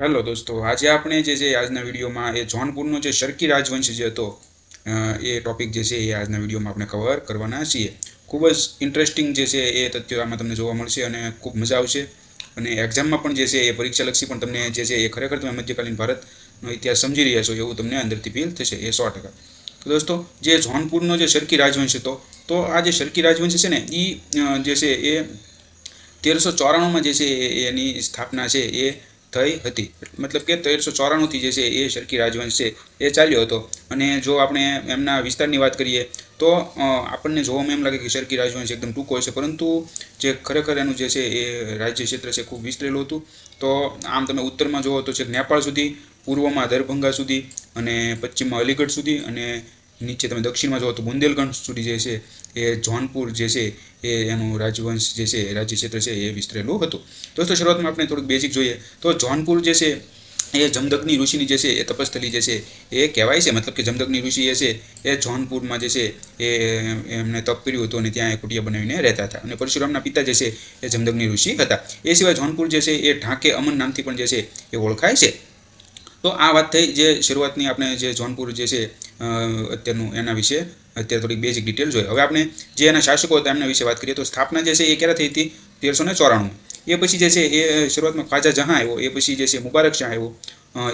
Hello દોસ્તો, આજે આપણે જે છે આજના વિડીયોમાં એ જોનપુરનો જે શર્કી રાજવંશ જે હતો એ ટોપિક જે છે એ આજના વિડીયોમાં આપણે કવર કરવાના છીએ. ખૂબ જ ઇન્ટરેસ્ટિંગ જે છે એ તથ્યો આમાં તમને જોવા મળશે અને ખૂબ મજા આવશે. અને એક્ઝામમાં પણ જે છે એ પરીક્ષાલક્ષી પણ તમને જે છે એ ખરેખર તમે મધ્યકાલીન ભારતનો ઇતિહાસ સમજી રહ્યા છો એવું તમને અંદરથી ફીલ થશે, એ સો ટકા. તો દોસ્તો, જે જોનપુરનો જે શર્કી રાજવંશ હતો, તો આ જે શર્કી રાજવંશ છે ને એ જે છે એ તેરસો ચોરાણુંમાં જે છે એની સ્થાપના છે એ થઈ હતી. મતલબ કે તેરસો ચોરાણુંથી જે છે એ શર્કી રાજવંશ છે, એ ચાલ્યો હતો. અને જો આપણે એમના વિસ્તારની વાત કરીએ, તો આપણને જોવામાં એમ લાગે કે શર્કી રાજવંશ એકદમ ટૂંકો છે. પરંતુ જે ખરેખર એનું જે છે એ રાજ્ય ક્ષેત્ર છે ખૂબ વિસ્તરેલું હતું. તો આમ તમે ઉત્તરમાં જુઓ તો છે નેપાળ સુધી, પૂર્વમાં દરભંગા સુધી અને પશ્ચિમમાં અલીગઢ સુધી અને નીચે તમે દક્ષિણમાં જુઓ તો બુંદેલખંડ સુધી જે છે એ જોનપુર જે છે એ એનું રાજવંશ જે છે રાજ્ય ક્ષેત્ર છે એ વિસ્તરેલું હતું દોસ્તો શરૂઆતમાં આપણે થોડુંક બેઝિક જોઈએ તો જોનપુર જે છે એ જમદગ્નિ ઋષિની જે છે એ તપસ્થલી જે છે એ કહેવાય છે મતલબ કે જમદગ્નિ ઋષિ એ છે એ જોનપુરમાં જે છે એ એમને તપ કર્યું હતું અને ત્યાં એ કુટિયા બનાવીને રહેતા હતા અને પરશુરામના પિતા જે છે એ જમદગ્નિ ઋષિ હતા એ સિવાય જોનપુર જે છે એ ઢાંકે અમન નામથી પણ જે છે એ ઓળખાય છે તો આ વાત થઈ જે શરૂઆતની આપણે જે જોનપુર જે છે અત્યારનું એના વિશે અત્યારે થોડીક બેઝિક ડિટેલ જોઈએ. હવે આપણે જે એના શાસકો હતા એમના વિશે વાત કરીએ તો સ્થાપના જે છે એ ક્યારે થઈ હતી? તેરસો ને ચોરાણું. એ પછી જે છે એ શરૂઆતમાં ખ્વાજા જહાં આવ્યો, એ પછી જે છે મુબારક શાહ આવ્યો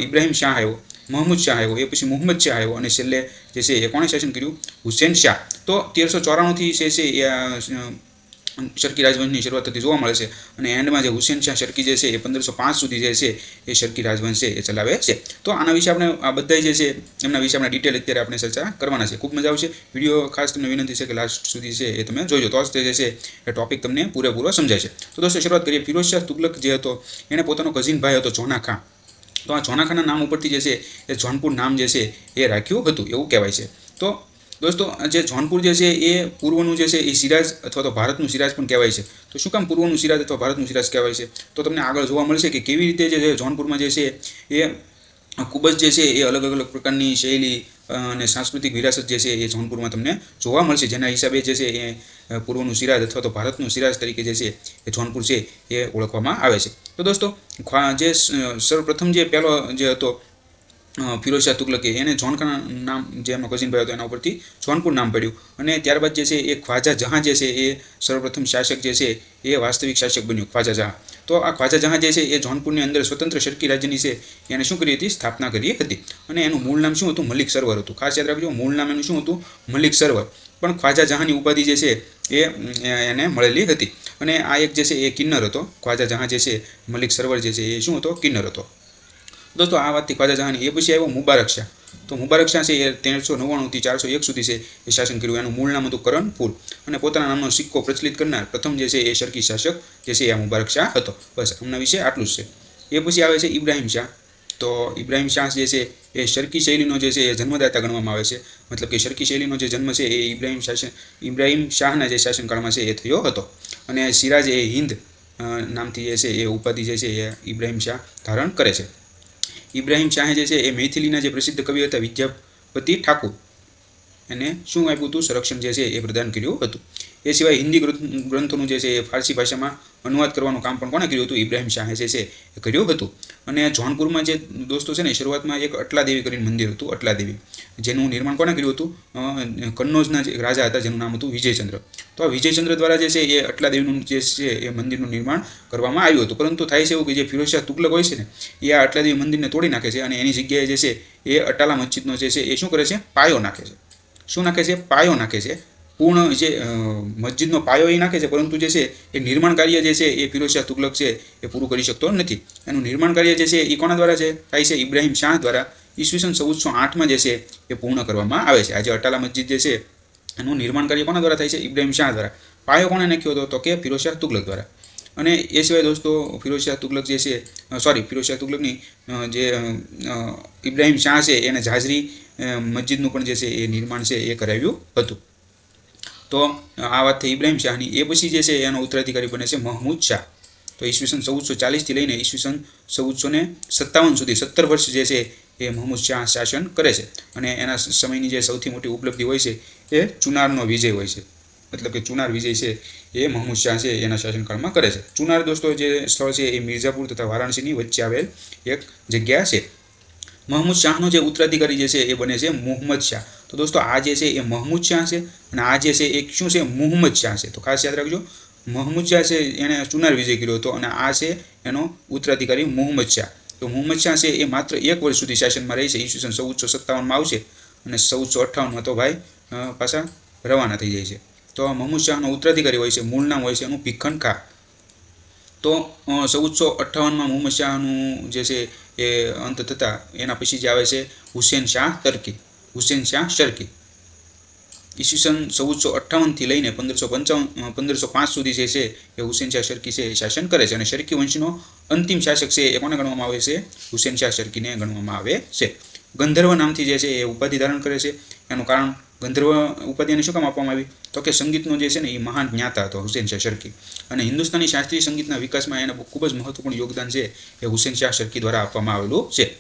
ઇબ્રાહિમ શાહ આવ્યો, મહમૂદ શાહ આવ્યો, એ પછી મોહમ્મદ શાહ આવ્યો અને છેલ્લે જે છે એ કોણે શાસન કર્યું? હુસેન શાહ. તો તેરસો ચોરાણુંથી જે છે એ શર્કી રાજવંશની શરૂઆત થતી જોવા મળે છે અને એન્ડમાં જે હુસેન શાહ શરકી જે છે એ પંદરસો પાંચ સુધી જે છે એ શરકી રાજવંશ છે એ ચલાવે છે. તો આના વિશે આપણે આ બધા જે છે એમના વિશે આપણે ડિટેલ અત્યારે આપણે ચર્ચા કરવાના છે. ખૂબ મજા આવશે. વીડિયો ખાસ તમને વિનંતી છે કે લાસ્ટ સુધી છે એ તમે જોજો. તો જ છે એ ટોપિક તમને પૂરેપૂરો સમજાય છે. તો દોસ્તો શરૂઆત કરીએ. ફિરોઝ શાહ તુગલક જે હતો એણે પોતાનો કઝિન ભાઈ હતો જોના ખાં તો આ જોના ખાના નામ ઉપરથી જે છે એ જોનપુર નામ જે છે એ રાખ્યું હતું. એવું કહેવાય છે. તો દોસ્તો, જે જોનપુર જે છે એ પૂર્વનું જે છે એ સિરાજ અથવા તો ભારતનું સિરાજ પણ કહેવાય છે. તો શું કામ પૂર્વનું સિરાજ અથવા ભારતનું સિરાજ કહેવાય છે? તો તમને આગળ જોવા મળશે કે કેવી રીતે જે જોનપુરમાં જે છે એ ખૂબ જ જે છે એ અલગ અલગ પ્રકારની શૈલી અને સાંસ્કૃતિક વિરાસત જે છે એ જોનપુરમાં તમને જોવા મળશે. જેના હિસાબે જે છે એ પૂર્વનું સિરાજ અથવા તો ભારતનું સિરાજ તરીકે જે છે એ જોનપુર છે એ ઓળખવામાં આવે છે. તો દોસ્તો જે સર્વપ્રથમ જે પહેલો જે હતો ફિરોઝ શાહ તુગલકે એને જોનકા નામ જે એમનો કઝિનભાઈ હતો, એના ઉપરથી જોનપુર નામ પડ્યું. અને ત્યારબાદ જે છે એ ખ્વાજા જહાં જે છે એ સર્વપ્રથમ શાસક જે છે એ વાસ્તવિક શાસક બન્યું, ખ્વાજા જહાં. તો આ ખ્વાજા જહાં જે છે એ જોનપુરની અંદર સ્વતંત્ર શર્કી રાજ્યની છે. એને શું કરી હતી? સ્થાપના કરી હતી. અને એનું મૂળ નામ શું હતું? મલિક સરોવર હતું. ખાસ યાદ રાખજો, મૂળ નામ એનું શું હતું? મલિક સરોવર. પણ ખ્વાજા જહાંની ઉપાધિ જે છે એ, એને મળેલી હતી. અને આ એક જે છે એ કિન્નર હતો. ખ્વાજા જહાં જે છે, મલિક સરોવર જે છે એ શું હતો? કિન્નર હતો. દોસ્તો આ વાતથી ખ્વાજા જહાની એ પછી આવ્યો મુબારક શાહ તો મુબારક શાહ છે એ તેરસો નવ્વાણુંથી ચારસો એક સુધી છે એ શાસન કર્યું એનું મૂળ નામ હતું કરણપુર અને પોતાના નામનો સિક્કો પ્રચલિત કરનાર પ્રથમ જે છે એ શર્કી શાસક જે છે એ મુબારક શાહ હતો બસ એમના વિશે આટલું જ છે એ પછી આવે છે ઇબ્રાહિમ શાહ તો ઇબ્રાહિમ શાહ જે છે એ શર્કી શૈલીનો જે છે એ જન્મદાતા ગણવામાં આવે છે મતલબ કે શર્કી શૈલીનો જે જન્મ છે એ ઇબ્રાહિમ શાસન ઇબ્રાહિમ શાહના જે શાસનકાળમાં છે એ થયો હતો અને સિરાજ એ હિન્દ નામથી જે છે એ ઉપાધિ જે છે એ ઇબ્રાહિમ શાહ ધારણ કરે છે ઇબ્રાહિમ શાહે જે છે એ મૈથિલીના જે પ્રસિદ્ધ કવિ હતા વિદ્યાપતિ ઠાકુર. એને શું આપ્યું હતું? સંરક્ષણ જે છે એ પ્રદાન કર્યું હતું. એ સિવાય હિન્દી ગ્રંથોનું જે છે એ ફારસી ભાષામાં અનુવાદ કરવાનું કામ પણ કોણે કર્યું હતું? ઇબ્રાહિમ શાહે જે છે એ કર્યું હતું. અને જોનપુરમાં જે દોસ્તો છે ને શરૂઆતમાં એક અટલાદેવી કરીને મંદિર હતું, અટલાદેવી. જેનું નિર્માણ કોણે કર્યું હતું? કન્નોજના જે રાજા હતા, જેનું નામ હતું વિજયચંદ્ર. તો આ વિજયચંદ્ર દ્વારા જે છે એ અટલાદેવીનું જે છે એ મંદિરનું નિર્માણ કરવામાં આવ્યું હતું. પરંતુ થાય છે એવું કે જે ફિરોઝ શાહ તુગલક હોય છે ને, એ આ અટલાદેવી મંદિરને તોડી નાખે છે અને એની જગ્યાએ જે છે એ અટાલા મસ્જિદનો જે છે એ શું કરે છે? પાયો નાખે છે. શું નાખે છે? પાયો નાખે છે. પૂર્ણ જે મસ્જિદનો પાયો એ નાખે છે, પરંતુ જે છે, એ નિર્માણ કાર્ય જે છે, એ ફિરોઝ શાહ તુગલક છે, એ પૂરું કરી શકતો નથી. એનું નિર્માણ કાર્ય જે છે, એ કોના દ્વારા છે? થાય છે ઇબ્રાહિમ શાહ દ્વારા. ઈસવીસન ચૌદસો આઠમાં જે છે, એ પૂર્ણ કરવામાં આવે છે. આજે અટાલા મસ્જિદ જે છે, એનું નિર્માણ કાર્ય કોના દ્વારા થાય છે? ઇબ્રાહિમ શાહ દ્વારા. પાયો કોણે નાખ્યો હતો? તો કે ફિરોઝ શાહ તુગલક દ્વારા. અને એ સિવાય દોસ્તો ફિરોઝ શાહ તુગલક જે છે સોરી ફિરોશિયા શાહ તુગલકની જે ઇબ્રાહિમ શાહ છે, એને જાજરી મસ્જિદનું પણ જે છે, એ નિર્માણ છે, એ કરાવ્યું હતું. તો આ વાત થઈ ઇબ્રાહિમ શાહની. એ પછી જે છે એનો ઉત્તરાધિકારી બને છે મહમૂદ શાહ. તો ઈસવીસન ચૌદસો ચાલીસથી લઈને ઈસવીસન ચૌદસો ને સત્તાવન સુધી સત્તર વર્ષ જે છે એ મહમૂદ શાહ શાસન કરે છે. અને એના સમયની જે સૌથી મોટી ઉપલબ્ધિ હોય છે એ ચુનારનો વિજય હોય છે. મતલબ કે ચુનાર વિજય છે એ મહમૂદ શાહ છે એના શાસનકાળમાં કરે છે. ચુનાર દોસ્તો જે સ્થળ છે એ મિર્ઝાપુર તથા વારાણસીની વચ્ચે આવેલ એક જગ્યા છે. મહમૂદ શાહનો જે ઉત્તરાધિકારી જે છે એ બને છે મોહમ્મદ શાહ. તો દોસ્તો આ જે છે એ મહમૂદ શાહ છે અને આ જે છે એ શું છે? મોહમ્મદ શાહ છે. તો ખાસ યાદ રાખજો, મહમૂદ શાહ છે એણે ચુનાર વિજય કર્યો હતો અને આ છે એનો ઉત્તરાધિકારી મુહમ્મદ શાહ. તો મોહમ્મદ શાહ છે એ માત્ર એક વર્ષ સુધી શાસનમાં રહી છે. ઈસવીસન ચૌદસો સત્તાવનમાં આવશે અને ચૌદસો અઠ્ઠાવનમાં તો ભાઈ પાછા રવાના થઈ જાય છે. તો મહમૂદ શાહનો ઉત્તરાધિકારી હોય છે, મૂળ નામ હોય છે એનું ભીખન ખા તો ચૌદસો અઠ્ઠાવનમાં મોહમ્મદ શાહનું જે છે એ અંત થતાં એના પછી જે આવે છે હુસેન શાહ તર્કી. હુસેન શાહ શર્કી. ઈસવીસન ચૌદસો અઠ્ઠાવનથી લઈને પંદરસો પંચાવન પંદરસો પાંચ સુધી જે છે એ હુસેન શાહ શર્કી છે એ શાસન કરે છે અને શર્કી વંશનો અંતિમ શાસક છે એ કોને ગણવામાં આવે છે? હુસેન શાહ શર્કીને ગણવામાં આવે છે. ગંધર્વ નામથી જે છે એ ઉપાધિ ધારણ કરે છે. એનું કારણ ગંધર્વ ઉપાધિને શું કામ આપવામાં આવી? તો કે સંગીતનો જે છે ને એ મહાન જ્ઞાતા હતો, હુસેન શાહ શર્કી. અને હિન્દુસ્તાની શાસ્ત્રીય સંગીતના વિકાસમાં એનું ખૂબ જ મહત્વપૂર્ણ યોગદાન છે એ હુસેન શાહ શર્કી દ્વારા આપવામાં આવેલું છે.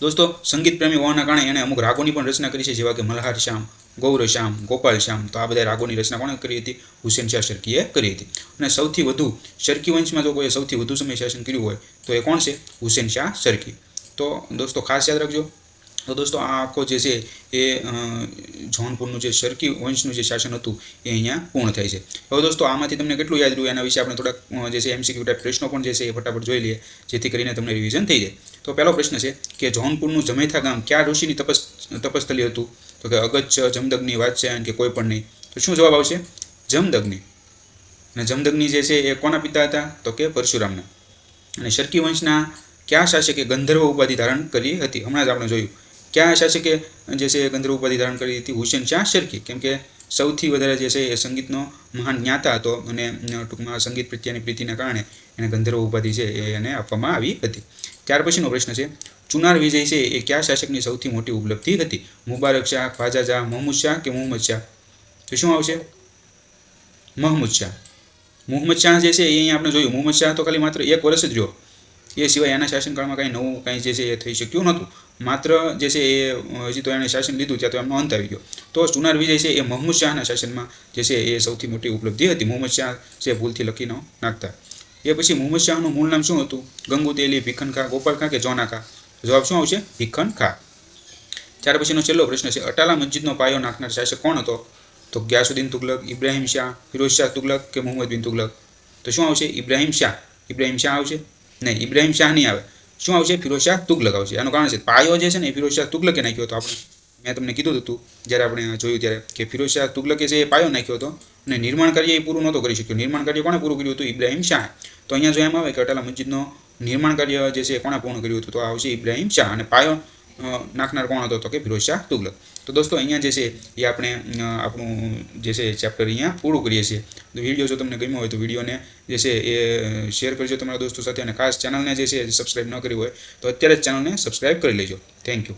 દોસ્તો, સંગીત પ્રેમી હોવાના કારણે એણે અમુક રાગોની પણ રચના કરી છે, જેવા કે મલ્હાર શ્યામ ગૌર શ્યામ ગોપાલ શ્યામ તો આ બધા રાગોની રચના કોણે કરી હતી? હુસેન શાહ શર્કીએ કરી હતી. અને સૌથી વધુ, શર્કી વંશમાં જો કોઈ સૌથી વધુ સમય શાસન કર્યું હોય, તો એ કોણ છે? હુસેન શાહ શર્કી. તો દોસ્તો, ખાસ યાદ રાખજો તો દોસ્તો, આ આખો જે છે એ જૌનપુરનું જે શર્કી વંશનું જે શાસન હતું, એ અહીંયા પૂર્ણ થાય છે. હવે દોસ્તો, આમાંથી તમને કેટલું યાદ રહ્યું? એના વિશે આપણે થોડાક જે છે એમસીક્યુ ટાઈપ પ્રશ્નો પણ જે છે એ ફટાફટ જોઈ લઈએ, જેથી કરીને તમને રિવિઝન થઈ જાય. તો પહેલો પ્રશ્ન છે કે જૌનપુરનું જમેથા ગામ ક્યાં ઋષિની તપસ, તપસ્થલી હતું? તો કે અગચ્છ, જમદગ્ની વાત છે કે કોઈ પણ નહીં. તો શું જવાબ આવશે? જમદગ્નિ. અને જમદગ્નિ જે છે એ કોના પિતા હતા? તો કે પરશુરામના. અને શર્કી વંશના કયા શાસકે ગંધર્વ ઉપાધિ ધારણ કરી હતી? હમણાં જ આપણે જોયું. કયા શાસકે જે છે ગંધર્વ ઉપાધિ ધારણ કરી હતી હુસેન શાહ શર્કી? કેમ કે સૌથી વધારે જે છે એ સંગીતનો મહાન જ્ઞાતા હતો અને ટૂંકમાં સંગીત પ્રત્યેની પ્રીતિના કારણે એને ગંધર્વ ઉપાધિ છે એ એને આપવામાં આવી હતી. ત્યાર પછીનો પ્રશ્ન છે, ચુનાર વિજય છે એ કયા શાસકની સૌથી મોટી ઉપલબ્ધિ હતી? મુબારક શાહ, ખ્વાજા શાહ, મોહમ્મદ શાહ કે મોહમ્મદ શાહ? તો શું આવશે? મોહમ્મદ શાહ. મોહમ્મદ શાહ જે છે એ અહીંયા આપણે જોયું. મોહમ્મદ શાહ તો ખાલી માત્ર એક વર્ષ જ રહ્યો. એ સિવાય એના શાસનકાળમાં કંઈ નવું કાંઈ જે છે એ થઈ શક્યું નહોતું. માત્ર જે છે એ હજી તો એણે શાસન લીધું, ત્યાં તો એમનો અંત આવી ગયો. તો ચુનાર વિજય છે એ મોહમ્મદ શાહના શાસનમાં જે છે એ સૌથી મોટી ઉપલબ્ધિ હતી. મોહમ્મદ શાહ જે ભૂલથી લખી ન નાખતા. એ પછી મોહમ્મદ શાહનું મૂળ નામ શું હતું? ગંગુ તેલી ભીખન ખા ગોપાલ ખા કે જોના ખા જવાબ શું આવશે? ભીખન ખા ત્યાર પછીનો છેલ્લો પ્રશ્ન છે, અટાલા મસ્જિદનો પાયો નાખનાર શાસક કોણ હતો? તો ગ્યાસુદ્દીન તુગલક, ઇબ્રાહિમ શાહ, ફિરોઝ શાહ તુગલક કે મોહમ્મદ બિન તુગલક? તો શું આવશે? ઇબ્રાહિમ શાહ. ઇબ્રાહિમ શાહ આવશે? નહીં, ઇબ્રાહિમ શાહ નહીં આવે. શું આવશે? ફિરોઝ શાહ તુગલક આવશે આનું કારણ છે પાયો જે છે ને એ ફિરોઝ શાહ તુગલકે નાખ્યો હતો આપણે. મેં તમને કીધું હતું જ્યારે આપણે જોયું ત્યારે, કે ફિરોઝ શાહ તુગલકે છે એ પાયો નાખ્યો હતો અને નિર્માણ કાર્ય એ પૂરું નહોતો કરી શક્યું. નિર્માણ કાર્ય કોણે પૂરું કર્યું હતું? ઇબ્રાહિમ શાહ. તો અહીંયા જો એમ આવે કે અટાલા મસ્જિદનો નિર્માણ કાર્ય જે છે કોણે પૂર્ણ કર્યું હતું? તો આવશે ઇબ્રાહિમ શાહ. અને પાયો નાખનાર કોણ હતો તો કે ફિરોઝ શાહ તુગલક. તો દોસ્તો, અહીંયા જે છે, એ આપણે આપણું જે છે ચેપ્ટર અહીંયા પૂરું કરીએ છીએ. તો વીડિયો જો તમને ગમ્યો હોય તો વિડીયોને જે છે, એ શેર કરજો તમારા દોસ્તો સાથે અને ખાસ ચેનલને જે છે સબસ્ક્રાઈબ ન કરી હોય તો અત્યારે જ ચેનલને સબસ્ક્રાઈબ કરી લેજો. Thank you